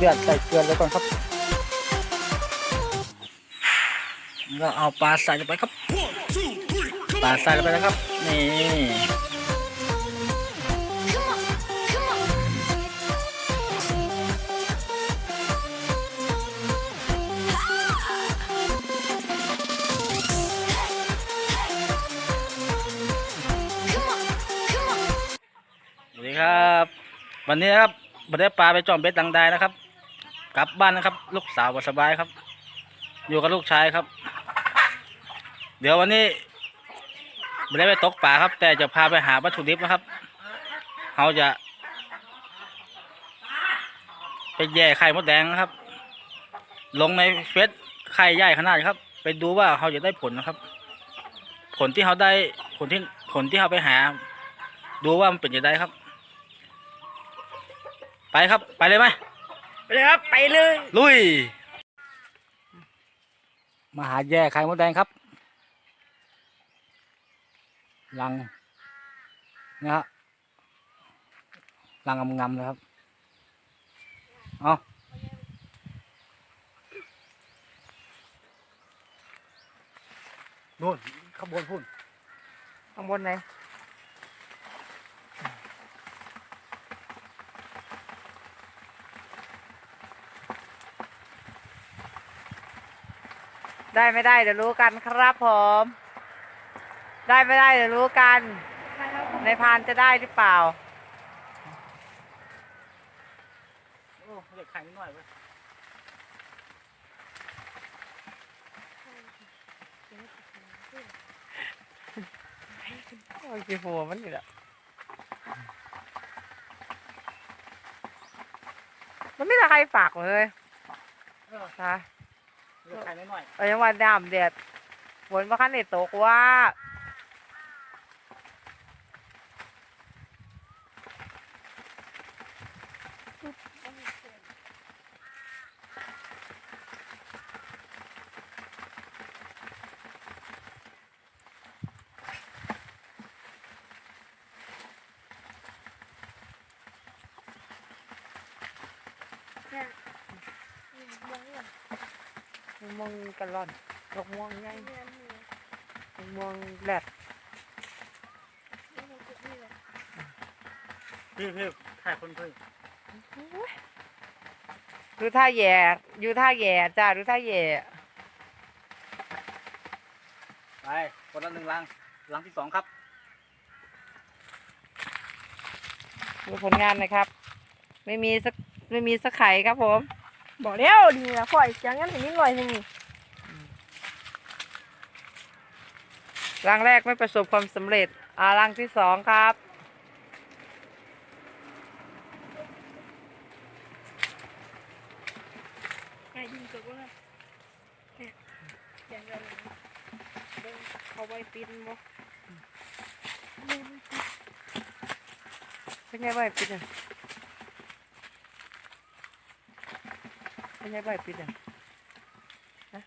เดือดใส่เกลือเลยก่อนครับแล้วก็เอาปลาใส่ลงไปครับปลาใส่ลงไปนะครับ นี่สวัสดีครับ วันนี้นะครับบัได้ปลาไปจอมเบ็ดดังได้นะครับ กลับบ้านนะครับ ลูกสาวสบายครับ อยู่กับลูกชายครับ เดี๋ยววันนี้บัได้ไปตกปลาครับ แต่จะพาไปหาวัตถุดิบนะครับเขาจะ ไปแย่ไข่มดแดงนะครับ ลงในเฟซไข่ใหญ่ขนาดครับ ไปดูว่าเขาจะได้ผลนะครับ ผลที่เขาได้ผลที่ผลที่เขาไปหา ดูว่ามันเป็นยังไงครับ ไปครับ ไปเลยไหม เลยครับไปเลย ลุย มาหาแย่ไข่มดแดงครับลังนะฮะลังงำๆเลยครับ เอานู่นขบวนพุ่นข้างบนไหน ได้ไม่ได้เดี๋ยวรู้กันครับผม ได้ไม่ได้เดี๋ยวรู้กัน ในพานจะได้หรือเปล่า โอ้เด็กไข่นิดหน่อยเว้ยโอ้ยกี่หัวมันนี่แหละมันไม่มีใครฝากเลย เออใช่เด็ก ไข่นิดหน่อยเออยังวันดำเด็ดฝนมาขั้นเด็ดตกว่า มองกันร่อนดอกม่วงใหญ่ดอกม่วงแหลดพี่พี่ถ่ายคนเพื่อนดูท่าแย่อยู่ท่าแย่จ้าดูท่าแย่ไปคนละหนึ่งลังลังที่สองครับ ดูผลงานหนะครับ ไม่มีสักไม่มีสักไข่ครับผม บอกแล้วดีละข่อยจังงั้นถึงนิดหน่อยหนึงนี่รังแรกไม่ประสบความสำเร็จอ่ารังที่สองครับ ไอ้ยิงตัวก็ได้เนี่ยอย่างเดียวเลยนะเบิ่งเขาไว้ปินบ่เป็นไงบ้างปิดอะ เป็นไงบ้างปิดอะฮะ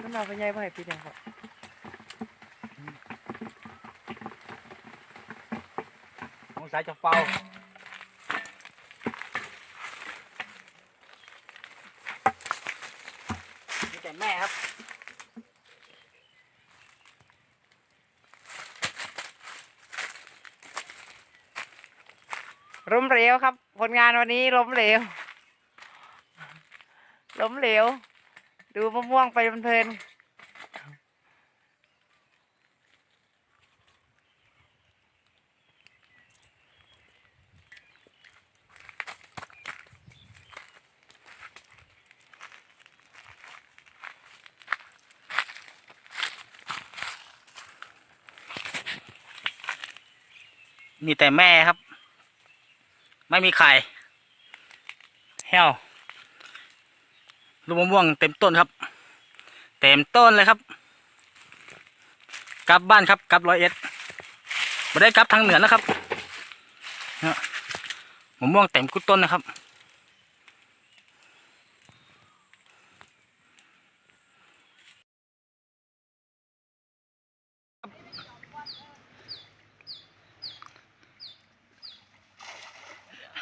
มันเอาเป็นไงบ้างปิดอะครับของสายจะเฝ้ามีแต่แม่ครับล้มเหลวครับ ผลงานวันนี้ล้มเหลว ล้มเหลว ดูมะม่วงไปเพลินมีแต่แม่ครับ ไม่มีไข่แห้ว ลูกมะม่วงเต็มต้นครับ เต็มต้นเลยครับ กลับบ้านครับกลับร้อยเอ็ดม่ได้กลับทางเหนือนะครับมะม่วงเต็มกุดต้นนะครับ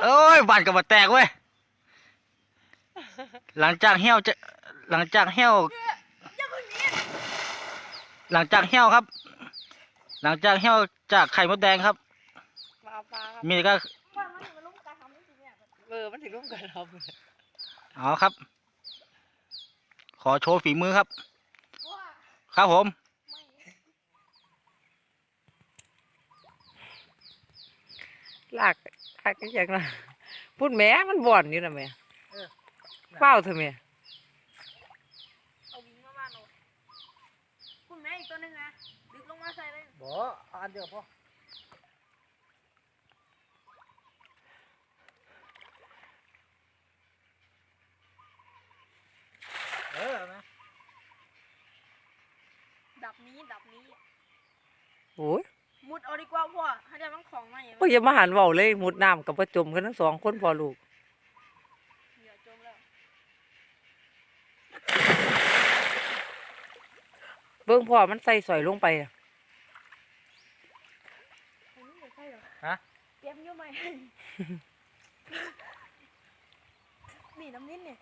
เอ้ยบ้านกับมาแตกเว้ย หลังจากเหี่ยวจะหลังจากเหี่ยวหลังจากเหี่ยวครับ หลังจากเหี่ยวจากไข่มดแดงครับ มาเอาปลาครับมีก็ว่ามันมันลุ้มการทำนี่สิเนี่ยเออมันถึงร่วมกันเราเอาครับ ขอโชว์ฝีมือครับว่าครับผมไม่ลากลากก็อย่างนั้นพูดแหม่มันบ่อนอยู่นะแม่ เฝ้าเถอะแม่เอาวิ่งมาบ้านเราคุณแม่อีกตัวหนึงนะดึกลงมาใส่เลยบออันเดียวพอเออนะดับนี้ดับนี้ โอ้ยมุดเอาดีกว่าพ่อให้ได้มันของมาอย่างพวกอย่ามาหันเว้าเลยมุดน้ำกับประจมกันทั้งสองคนพอลูก เดี๋ยวจมแล้ว เบิ่งพ่อมันใส่สอยลงไปอะอันนี้ไม่ใช่เหรอฮะเตรียมอยุ่ไหม นี่น้ำนิ่นเนี่ย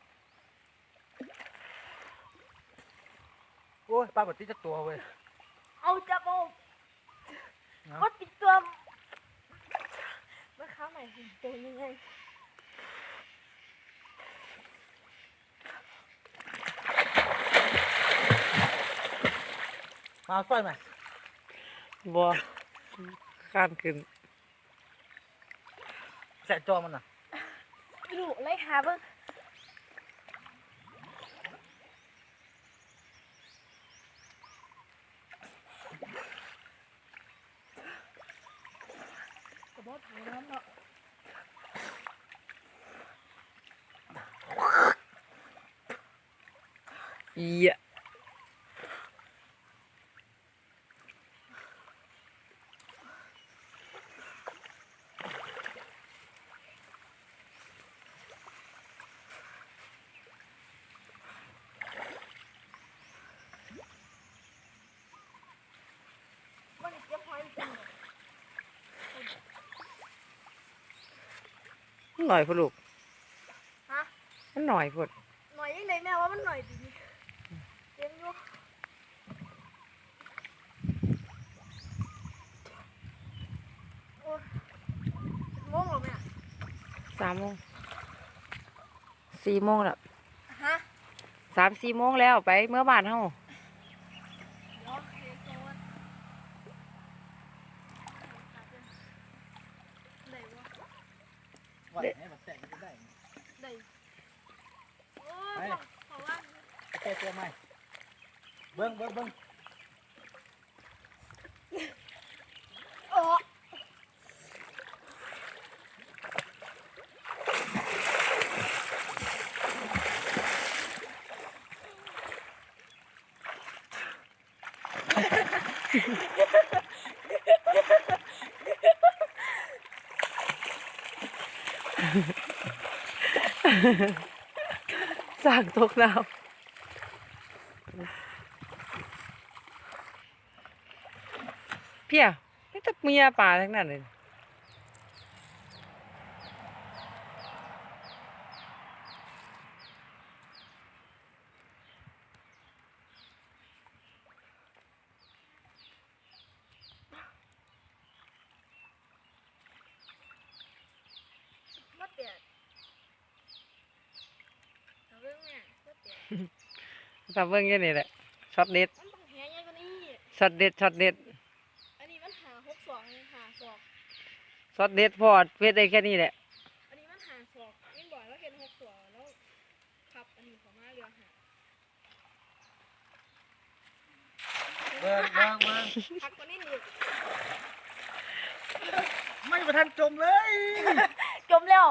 โอ้ยปลาบดติดจักตัวเว้ย เอาจับเอาเนาะก็ติดตัวมาค้าใหม่สิตัวยังไง มาเอาสร้อยไหมบ่ข้านขึ้นแสะจอมันน่ะดูไล่หาเบิ่งกระบอกถังน้ำเนาะอีอะมันเก็บหอย หน่อยพ่อลูกฮะมันหน่อยพ่นหน่อยยังไงแม่ว่ามันหน่อยดีเต็มอยู่โอ้ยงงเหรอแม่สามโมงสี่โมงแล้วฮะสามสี่โมงแล้วไปเมื่อบ้านเฮา เดี๋ยวเฮ้ยโซนไหนวะ ว่าให้มันแตะมันได้ ไหนโอ้ ไป ยบอกขอว่า แก้ตัวใหม่เบิ้งเบิ้งเบิ้ง โอ้ สั่งตกน้ำเพียนี่ตะเมียป่าทั้งนั้นเลย มาเตียดเอาเรื่องแม่มาเตีย ดทำเบิ่งแค่นี้แหละช็อตเด็ดมันต้องแหยังกว่านี้ช็อตเด็ดช็อตเด็ดอันนี้มันหาหกสองนี่หาสองช็อตเด็ดพอดเพชรได้แค่นี้แหละอันนี้มันหาสองยิ่งบ่อยแล้วเห็นหกสองแล้วขับอันนี้ของมาเรือหาเบิ้งเบิ้งเบิ้งพักกว่านี้อีกไม่ประทันจมเลย จมแล้ว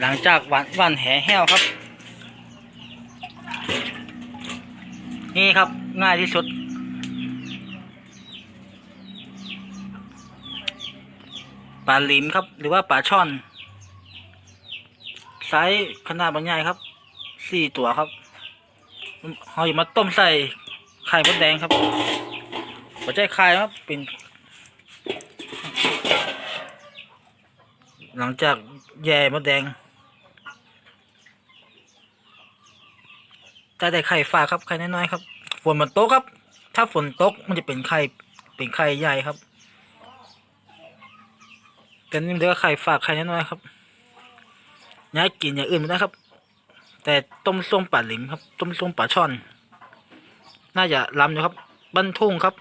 หลังจากวันวันแห่แห้วครับ นี่ครับง่ายที่สุด ปลาลิมครับ หรือว่าปลาช่อนไซส์ขนาดบรรยายครับสี่ตัวครับเรามาต้มใส่ไข่มดแดงครับหัวใจไข่ครับเป็นหลังจากแย่มดแดง แต่แต่ไข่ฝากครับไข่น้อยๆครับ ฝนมันตกครับ ถ้าฝนตกมันจะเป็นไข่เป็นไข่ใหญ่ครับแต่นี่เรียวไข่ฝากไข่น้อยๆครับย้ายกินอย่างอื่นไม่ได้ครับ แต่ต้มส้มป่าหลิมครับ ต้มส้มป่าช่อน น่าจะล้ำอยู่ครับบ้านทุ่งครับ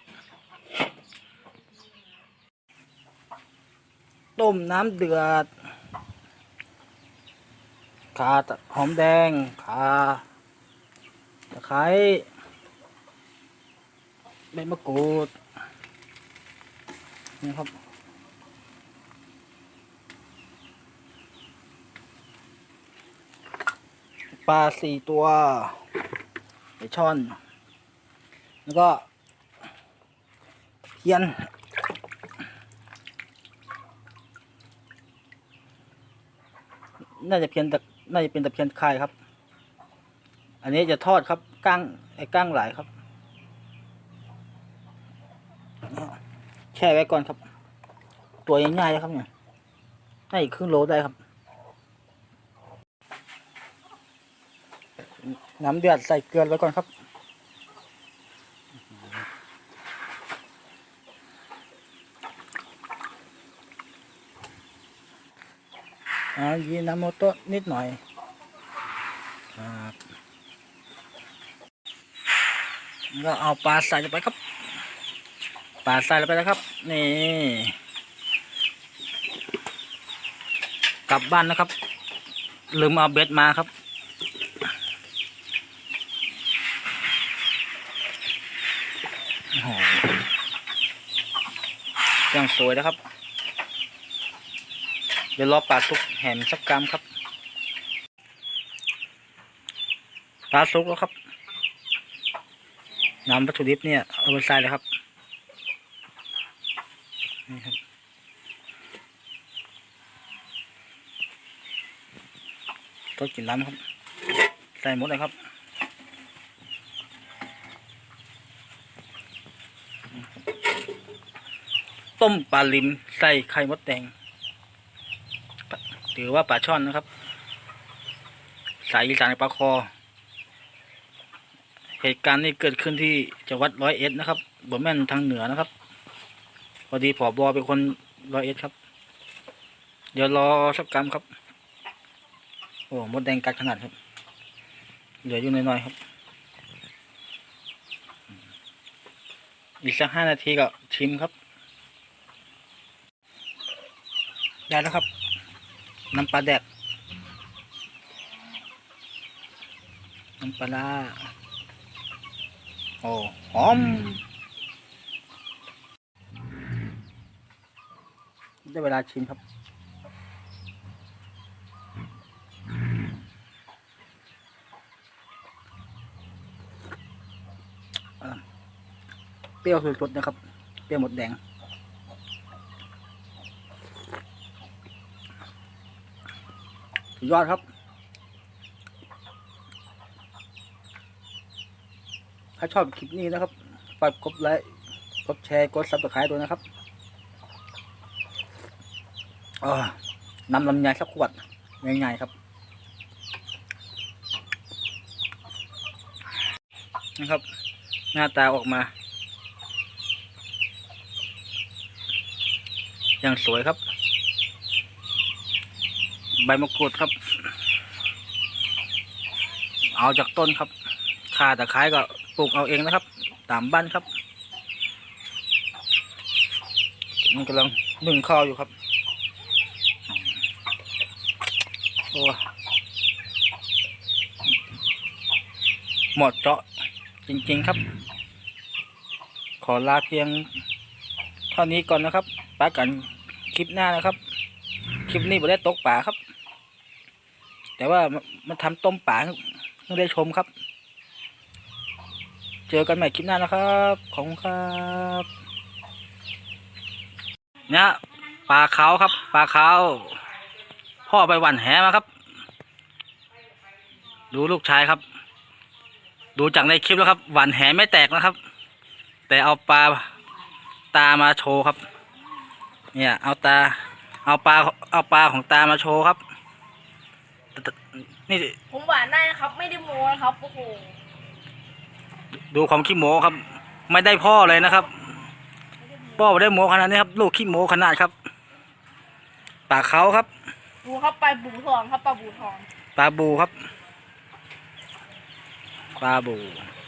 ต้มน้ำเดือด ขาหอมแดง ขา ไคร้ใบมะกรูดนี่ครับปลาสี่ตัวไอช่อน แล้วก็เพียนน่าจะเพียนตะน่าจะเป็นตะเพียนคายครับ อันนี้จะทอดครับ ก้างไอ้ก้างหลายครับแช่ไว้ก่อนครับ ตัวใหญ่ๆครับเนี่ยให้อีกครึ่งโลได้ครับ น้ำเดือดใส่เกลือไว้ก่อนครับอ่ายีนาโมโตะนิดหน่อยครับ ก็เอาปลาใส่ลงไปครับปลาใส่ลงไปแล้วครับ นี่ กลับบ้านนะครับ ลืมเอาเบ็ดมาครับ โอ้โหยังสวยนะครับ เดี๋ยวรอปลาสุกแหมสักกรัมครับ ปลาสุกแล้วครับ นำวัตถุดิบเนี่ยเอาไปใส่เลยครับนี่ครับต้นกินล้ำครับ ใส่หมดเลยครับต้มปลาลิมใส่ไข่มดแดงหรือว่าปลาช่อนนะครับ สายอีสานปลาคอ เหตุการณ์นี้เกิดขึ้นที่จังหวัดร้อยเอ็ดนะครับบ่แม่นทางเหนือนะครับ พอดีผอบอเป็นคนร้อยเอ็ดครับ เดี๋ยวรอสักกรรมครับ โอ้มดแดงกัดขนาดครับ เหลืออยู่น้อยๆครับ อีกสักห้านาทีก็ชิมครับ ได้แล้วครับ น้ำปลาแดกน้ำปลาร้า อ้หอมได้เวลาชิมครับเปรี้ยวสุดๆนะครับ เปรี้ยวหมดแดงยอดครับ ถ้าชอบคลิปนี้นะครับฝากกดไลค์กดแชร์กดซับสไครต์ด้วยนะครับอ่านำลำไยสักขวดง่ายๆครับนะครับ หน้าตาออกมา อย่างสวยครับ ใบมะกรูดครับ เอาจากต้นครับข่าตะไคร้ก็ ปลูกเอาเองนะครับ ตามบ้านครับ มันกำลังนึ่งข้าวอยู่ครับ โอ้หมดเจาะจริงๆครับ ขอลาเพียงเท่านี้ก่อนนะครับปากันคลิปหน้านะครับ คลิปนี้ไม่ได้ตกป่าครับ แต่ว่ามามาทำต้มป่าให้ได้ชมครับ เจอกันใหม่คลิปหน้านะครับ ขอบคุณครับเนี่ยปลาเขาวครับปลาเขาวพ่อไปหวันแหมาครับ ดูลูกชายครับ ดูจากในคลิปแล้วครับ หวานแหไม่แตกนะครับ แต่เอาปลาตามาโชว์ครับ เนี่ย เอาตา เอาปลาเอาปลาของตามาโชว์ครับ นี่ผมหวานได้นะครับ ไม่ได้โม้นะครับโอ้โห ดูของขี้โมครับ ไม่ได้พ่อเลยนะครับพ่อไม่ได้โมขนาดนี้ครับ ลูกขี้โมขนาดครับปลาเขาครับ ดูครับปลาบูทองครับปลาบูทองปลาบูครับปลาบูป